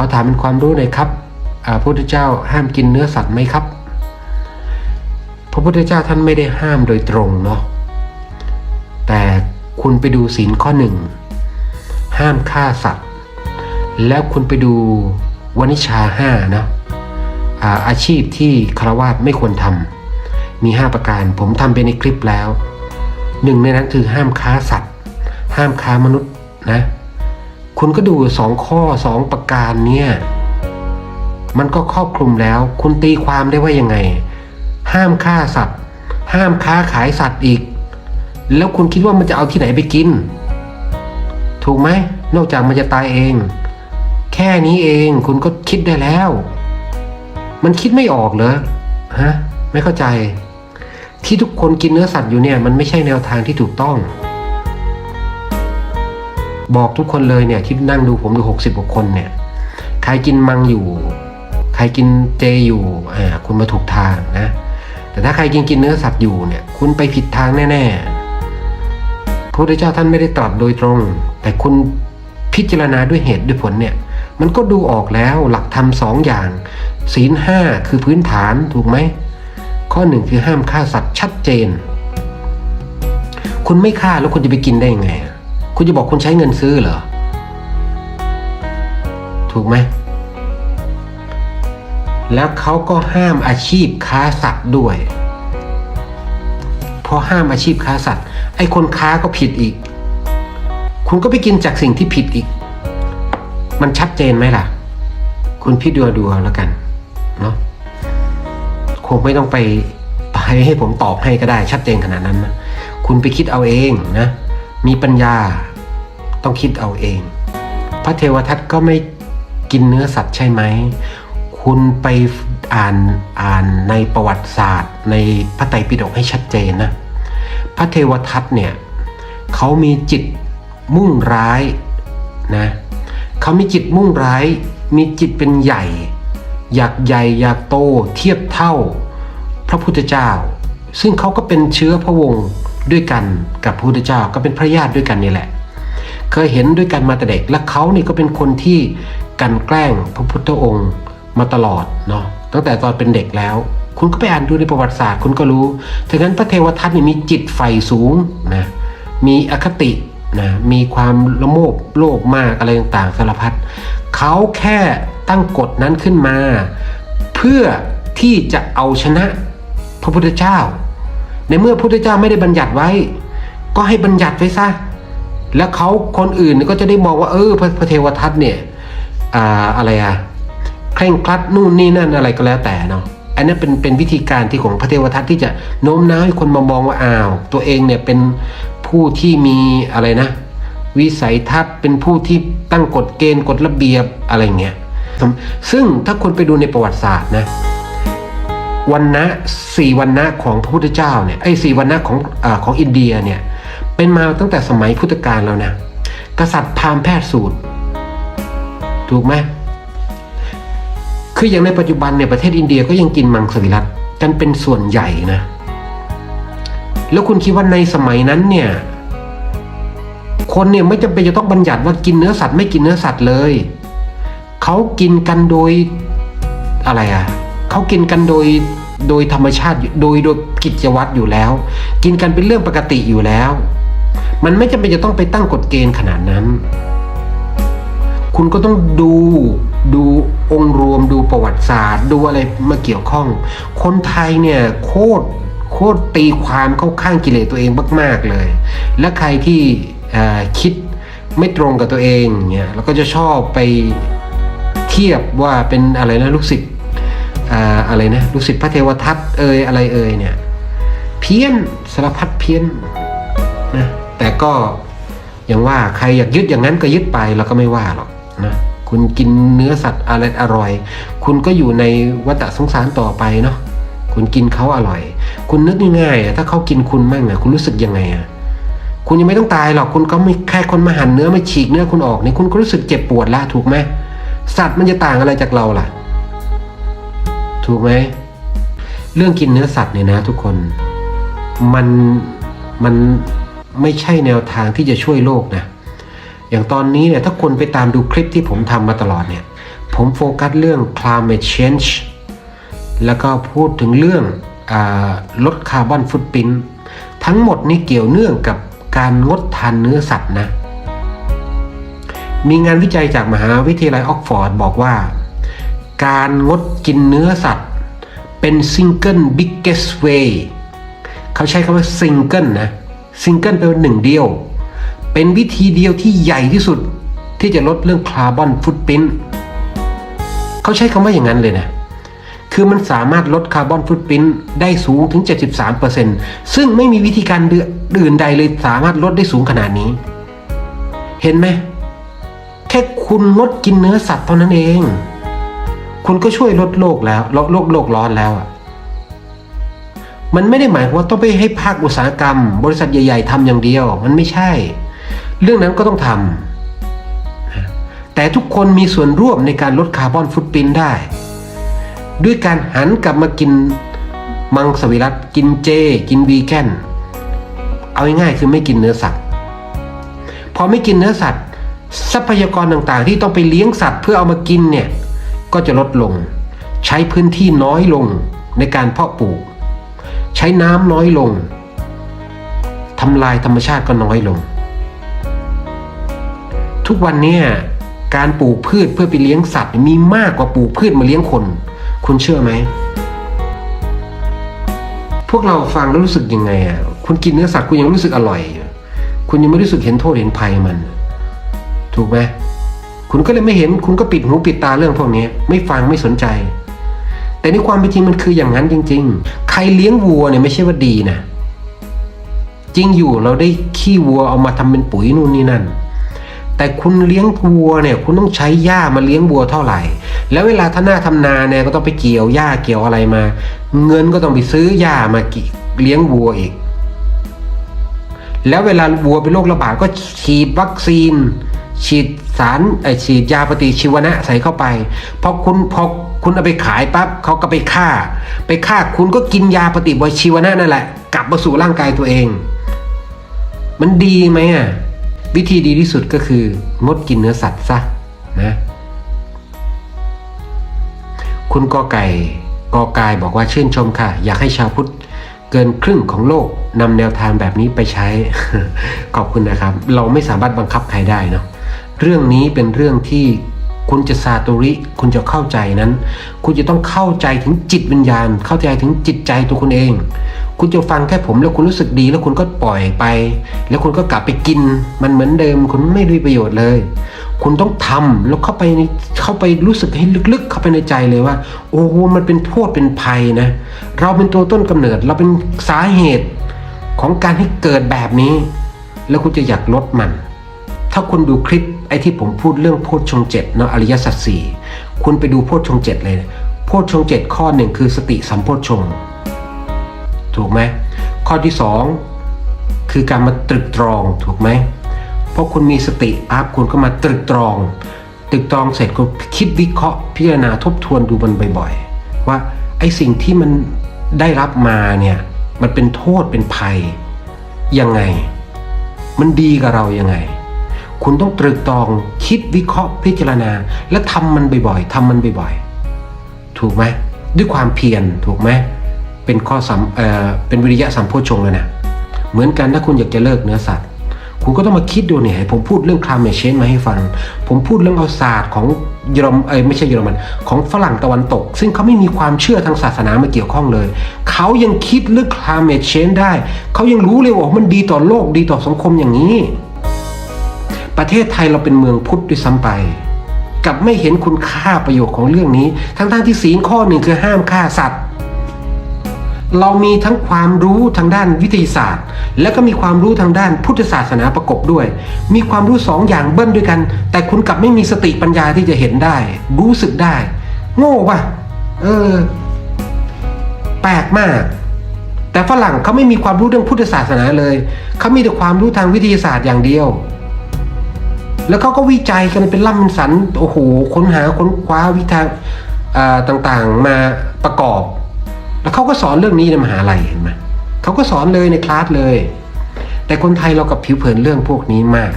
อถามเป็นความรู้หน่อยครับพระพุทธเจ้าห้ามกินเนื้อสัตว์ไหมครับ พระพุทธเจ้าท่านไม่ได้ห้ามโดยตรงเนาะแต่คุณไปดูศีลข้อหนึ่งห้ามฆ่าสัตว์ แล้วคุณไปดูวนิชาห้านะอาอาชีพที่คารวาสไม่ควรทำมี 5 ประการผมทำไปในคลิปแล้วหนึ่งในนั้นคือห้ามค้าสัตว์ ห้ามค้ามนุษย์นะ คุณก็ดูสองข้อสองประการเนี่ยมันก็ครอบคลุมแล้ว คุณตีความได้ว่ายังไง ห้ามฆ่าสัตว์ ห้ามค้าขายสัตว์อีก แล้วคุณคิดว่ามันจะเอาที่ไหนไปกิน ถูกไหม นอกจากมันจะตายเอง แค่นี้เองคุณก็คิดได้แล้ว มันคิดไม่ออกเหรอฮะ ไม่เข้าใจ ที่ทุกคนกินเนื้อสัตว์อยู่เนี่ย มันไม่ใช่แนวทางที่ถูกต้อง บอกทุกคนเลยเนี่ยที่นั่งดูผมดูหกสิบกว่าคนเนี่ยใครกินมังอยู่ ใครกินเจอยู่อ่าคุณมาถูกทางนะ แต่ถ้าใครกินกินเนื้อสัตว์อยู่เนี่ย คุณไปผิดทางแน่ๆพระพุทธเจ้าท่านไม่ได้ตรัสโดยตรง แต่คุณพิจารณาด้วยเหตุด้วยผลเนี่ย มันก็ดูออกแล้วหลักธรรมสองอย่าง ศีลห้าคือพื้นฐานถูกไหมข้อหนึ่งคือห้ามฆ่าสัตว์ชัดเจน คุณไม่ฆ่าแล้วคุณจะไปกินได้ยังไง คุณจะบอกคุณใช้เงินซื้อเหรอ ถูกไหม แล้วเขาก็ห้ามอาชีพค้าสัตว์ด้วย พอห้ามอาชีพค้าสัตว์ ไอ้คนค้าก็ผิดอีก คุณก็ไปกินจากสิ่งที่ผิดอีก มันชัดเจนไหมล่ะ คุณพี่ดูดูแล้วกัน เนาะคงไม่ต้องไปไปให้ผมตอบให้ก็ได้ชัดเจนขนาดนั้นนะ คุณไปคิดเอาเองนะ มีปัญญา ต้องคิดเอาเอง พระเทวทัตก็ไม่กินเนื้อสัตว์ใช่ไหม คุณไปอ่านอ่านในประวัติศาสตร์ ในพระไตรปิฎกให้ชัดเจนนะ พระเทวทัตเนี่ยเขามีจิตมุ่งร้ายนะเขามีจิตมุ่งร้าย มีจิตเป็นใหญ่ อยากใหญ่อยากโตเทียบเท่าพระพุทธเจ้า ซึ่งเขาก็เป็นเชื้อพระวงศ์ด้วยกันกับพระพุทธเจ้าก็เป็นพระญาติด้วยกันนี่แหละ เคยเห็นด้วยกันมาแต่เด็ก และเขานี่ก็เป็นคนที่กันแกล้งพระพุทธองค์มาตลอดเนาะตั้งแต่ตอนเป็นเด็กแล้ว คุณก็ไปอ่านดูในประวัติศาสตร์คุณก็รู้ดังนั้นพระเทวทัตนี่มีจิตไฟสูงนะมีอคตินะมีความละโมบโลภมากอะไรต่างๆสารพัดเขาแค่ตั้งกฎนั้นขึ้นมา เพื่อที่จะเอาชนะพระพุทธเจ้า ในเมื่อพระพุทธเจ้าไม่ได้บัญญัติไว้ ก็ให้บัญญัติไว้ซะ แล้วเขาคนอื่นก็จะได้มองว่าเออพระพระเทวทัตเนี่ยอ่าอะไรอะเคร่งครัดนู่นนี่นั่นอะไรก็แล้วแต่เนาะอันนั้นเป็นเป็นวิธีการที่ของพระเทวทัตที่จะโน้มน้าวให้คนมามองว่าอ้าว ตัวเองเนี่ยเป็นผู้ที่มีอะไรนะ วิสัยทัศน์เป็นผู้ที่ตั้งกฎเกณฑ์กฎระเบียบอะไรเงี้ยซึ่งถ้าคนไปดูในประวัติศาสตร์นะวันนะสี่วันนะของพระพุทธเจ้าเนี่ยไอ้สี่วันนะของอาของอินเดียเนี่ย เป็นมาตั้งแต่สมัยพุทธกาลแล้วนะกษัตริย์พราหมณ์แพทย์สูตร ถูกไหมคืออย่างในปัจจุบันเนี่ยประเทศอินเดียก็ยังกินมังสวิรัตกันเป็นส่วนใหญ่นะ แล้วคุณคิดว่าในสมัยนั้นเนี่ย คนเนี่ยไม่จำเป็นจะต้องบัญญัติว่ากินเนื้อสัตว์ไม่กินเนื้อสัตว์เลย เขากินกันโดยอะไรอะเขากินกันโดยโดยธรรมชาติโดยโดยกิจวัตรอยู่แล้ว กินกันเป็นเรื่องปกติอยู่แล้ว มันไม่จำเป็นจะต้องไปตั้งกฎเกณฑ์ขนาดนั้น คุณก็ต้องดูดูองค์รวมดูประวัติศาสตร์ ดูอะไรมาเกี่ยวข้อง คนไทยเนี่ยโคตรโคตรตีความเข้าข้างกิเลสตัวเองมาก ๆเลย และใครที่คิดไม่ตรงกับตัวเองเนี่ยแล้วก็จะชอบไปเทียบว่าเป็นอะไรนะลูกศิษย์อะไรนะลูกศิษย์พระเทวทัตเอ่ยอะไรเอ่ยเนี่ยเพี้ยนสารพัดเพี้ยน แต่ก็อย่างว่าใครอยากยึดอย่างนั้นก็ยึดไปเราก็ไม่ว่าหรอกนะคุณกินเนื้อสัตว์อะไรอร่อย คุณก็อยู่ในวัฏสงสารต่อไปเนาะคุณกินเขาอร่อย คุณนึกง่ายๆถ้าเขากินคุณมั่งอะคุณรู้สึกยังไงอะคุณยังไม่ต้องตายหรอกคุณก็ไม่แค่คนมาหั่นเนื้อมาฉีกเนื้อคุณออกนี่คุณก็รู้สึกเจ็บปวดละถูกไหมสัตว์มันจะต่างอะไรจากเราล่ะ ถูกไหมเรื่องกินเนื้อสัตว์เนี่ยนะ ทุกคนมันมัน ไม่ใช่แนวทางที่จะช่วยโลกนะอย่างตอนนี้เนี่ยถ้าคนไปตามดูคลิปที่ผมทำมาตลอดเนี่ย ผมโฟกัสเรื่อง climate change แล้วก็พูดถึงเรื่องอลดคาร์บอนฟุตปรินท์ทั้งหมดนี้เกี่ยวเนื่องกับการงดทานเนื้อสัตว์นะ มีงานวิจัยจากมหาวิทยาลัยออกฟอร์ดบอกว่า การงดกินเนื้อสัตว์ เป็น single biggest way เขาใช้คำว่า single นะ single แปลว่าหนึ่งเดียว เป็นวิธีเดียวที่ใหญ่ที่สุดที่จะลดเรื่องคาร์บอนฟุตปรินเขาใช้คำว่าอย่างนั้นเลยนะ คือมันสามารถลดคาร์บอนฟุตปรินได้สูงถึง 73%ซึ่งไม่มีวิธีการอื่นใดเลยสามารถลดได้สูงขนาดนี้ เห็นไหม แค่คุณงดกินเนื้อสัตว์เท่านั้นเอง คุณก็ช่วยลดโลกแล้วลดโลกโลกร้อนแล้วอะ มันไม่ได้หมายว่าต้องไปให้ภาคอุตสาหกรรม บริษัทใหญ่ ๆทำอย่างเดียว มันไม่ใช่ เรื่องนั้นก็ต้องทำแต่ทุกคนมีส่วนร่วมในการลดคาร์บอนฟุตปรินได้ ด้วยการหันกลับมากินมังสวิรัตกินเจ กินวีแกนเอาง่ายๆคือไม่กินเนื้อสัตว์พอไม่กินเนื้อสัตว์ทรัพยากรต่างๆ ที่ต้องไปเลี้ยงสัตว์เพื่อเอามากินเนี่ยก็จะลดลง ใช้พื้นที่น้อยลงในการเพาะปลูก ใช้น้ำน้อยลงทำลายธรรมชาติก็น้อยลง ทุกวันนี้การปลูกพืชเพื่อไปเลี้ยงสัตว์มีมากกว่าปลูกพืชมาเลี้ยงคน คุณเชื่อไหม พวกเราฟังแล้วรู้สึกยังไงอะคุณกินเนื้อสัตว์คุณยังรู้สึกอร่อยคุณยังไม่รู้สึกเห็นโทษเห็นภัยมัน ถูกไหมคุณก็เลยไม่เห็นคุณก็ปิดหูปิดตาเรื่องพวกนี้ ไม่ฟังไม่สนใจ แต่ในความเป็นจริงมันคืออย่างนั้นจริง ๆ ใครเลี้ยงวัวเนี่ยไม่ใช่ว่าดีนะ จริงอยู่เราได้ขี้วัวเอามาทำเป็นปุ๋ยนู่นนี่นั่น แต่คุณเลี้ยงวัวเนี่ย คุณต้องใช้หญ้ามาเลี้ยงวัวเท่าไหร่ แล้วเวลาท่าหน้าทำนาเนี่ยก็ต้องไปเกี่ยวหญ้าเกี่ยวอะไรมา เงินก็ต้องไปซื้อหญ้ามากิเลี้ยงวัวอีก แล้วเวลาวัวเป็นโรคระบาดก็ฉีดวัคซีน ฉีดสารไอฉีดยาปฏิชีวนะใส่เข้าไปพอคุณพอคุณเอาไปขายปั๊บเขาก็ไปฆ่า ไปฆ่าคุณก็กินยาปฏิชีวนะนั่นแหละ กลับมาสู่ร่างกายตัวเอง มันดีไหมอะวิธีดีที่สุดก็คือ งดกินเนื้อสัตว์ซะนะคุณกอไก่กอกายบอกว่าชื่นชมค่ะ อยากให้ชาวพุทธเกินครึ่งของโลกนำแนวทางแบบนี้ไปใช้ ขอบคุณนะครับ เราไม่สามารถบังคับใครได้เนาะ เรื่องนี้เป็นเรื่องที่คุณจะซาตุริคุณจะเข้าใจนั้น คุณจะต้องเข้าใจถึงจิตวิญญาณ เข้าใจถึงจิตใจตัวคุณเอง คุณจะฟังแค่ผมแล้วคุณรู้สึกดี แล้วคุณก็ปล่อยไป แล้วคุณก็กลับไปกิน มันเหมือนเดิม คุณไม่ได้ประโยชน์เลย คุณต้องทำแล้วเข้าไปในเข้าไปรู้สึกให้ลึกๆ เข้าไปในใจเลยว่า โอ้มันเป็นโทษเป็นภัยนะ เราเป็นตัวต้นกำเนิด เราเป็นสาเหตุของการให้เกิดแบบนี้ แล้วคุณจะอยากลดมัน ถ้าคุณดูคลิปไอ้ที่ผมพูดเรื่องโพชฌงเจ็ดเนาะอริยสัจสี่คุณไปดูโพชฌงเจ็ดเลยนะโพชฌงเจ็ดข้อหนึ่งคือสติสัมโพชฌงถูกไหมข้อที่สองคือการมาตรึกตรองถูกไหมเพราะคุณมีสติปั๊บคุณก็มาตรึกตรอง ตรึกตรองเสร็จก็คิดวิเคราะห์ พิจารณาทบทวนดูมันบ่อยๆ ว่าไอ้สิ่งที่มันได้รับมาเนี่ยมันเป็นโทษเป็นภัยยังไง มันดีกับเรายังไง คุณต้องตรึกตองคิดวิเคราะห์พิจารณา และทำมันบ่อยๆทำมันบ่อยๆ ถูกไหมด้วยความเพียรถูกไหมเป็นข้อสัมเอ่อเป็นวิริยะสัมโพชงเลยนะเหมือนกันถ้าคุณอยากจะเลิกเนื้อสัตว์ คุณก็ต้องมาคิดดูเนี่ยให้ผมพูดเรื่องคลาเมเชนมาให้ฟัง ผมพูดเรื่องเอาศาสตร์ของเยอรมเอ้ไม่ใช่เยอรมัน ของฝรั่งตะวันตก ซึ่งเขาไม่มีความเชื่อทางศาสนามาเกี่ยวข้องเลย เขายังคิดเรื่องคลาเมเชนได้ เขายังรู้เลยว่ามันดีต่อโลกดีต่อสังคมอย่างนี้ ประเทศไทยเราเป็นเมืองพุทธด้วยซ้ำไปกับไม่เห็นคุณค่าประโยชน์ของเรื่องนี้ ทั้งๆที่ศีลข้อหนึ่งคือห้ามฆ่าสัตว์ เรามีทั้งความรู้ทางด้านวิทยาศาสตร์ และก็มีความรู้ทางด้านพุทธศาสนาประกบด้วย มีความรู้สองอย่างเบิ้ลด้วยกัน แต่คุณกลับไม่มีสติปัญญาที่จะเห็นได้ รู้สึกได้ โง่ป่ะเออ แปลกมาก แต่ฝรั่งเขาไม่มีความรู้เรื่องพุทธศาสนาเลย เขามีแต่ความรู้ทางวิทยาศาสตร์อย่างเดียว แล้วเขาก็วิจัยกันเป็นล่ำเป็นสันโอ้โหค้นหาค้นคว้าวิธีต่างๆมาประกอบ แล้วเขาก็สอนเรื่องนี้ในมหาลัยเห็นไหมเขาก็สอนเลยในคลาสเลย แต่คนไทยเรากับผิวเผินเรื่องพวกนี้มาก